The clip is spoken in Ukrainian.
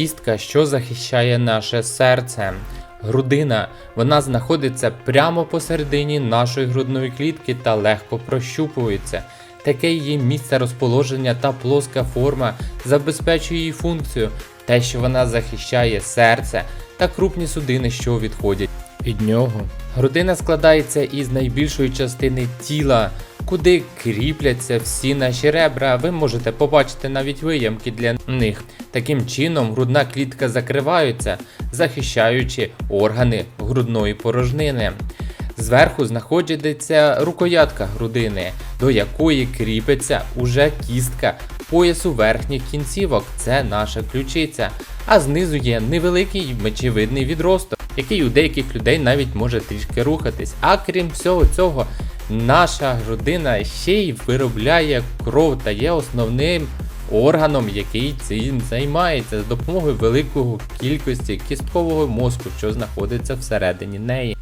кістка, що захищає наше серце. Грудина вона знаходиться прямо посередині нашої грудної клітки та легко прощупується. Таке її місце розположення та плоска форма забезпечує її функцію, те, що вона захищає серце та крупні судини, що відходять від нього. Грудина складається із найбільшої частини тіла, куди кріпляться всі наші ребра. Ви можете побачити навіть виямки для них. Таким чином, грудна клітка закривається, захищаючи органи грудної порожнини. Зверху знаходиться рукоятка грудини, до якої кріпиться уже кістка поясу верхніх кінцівок, це наша ключиця. А знизу є невеликий мечевидний відросток, який у деяких людей навіть може трішки рухатись. А крім всього цього, наша грудина ще й виробляє кров та є основним органом, який цим займається за допомогою великої кількості кісткового мозку, що знаходиться всередині неї.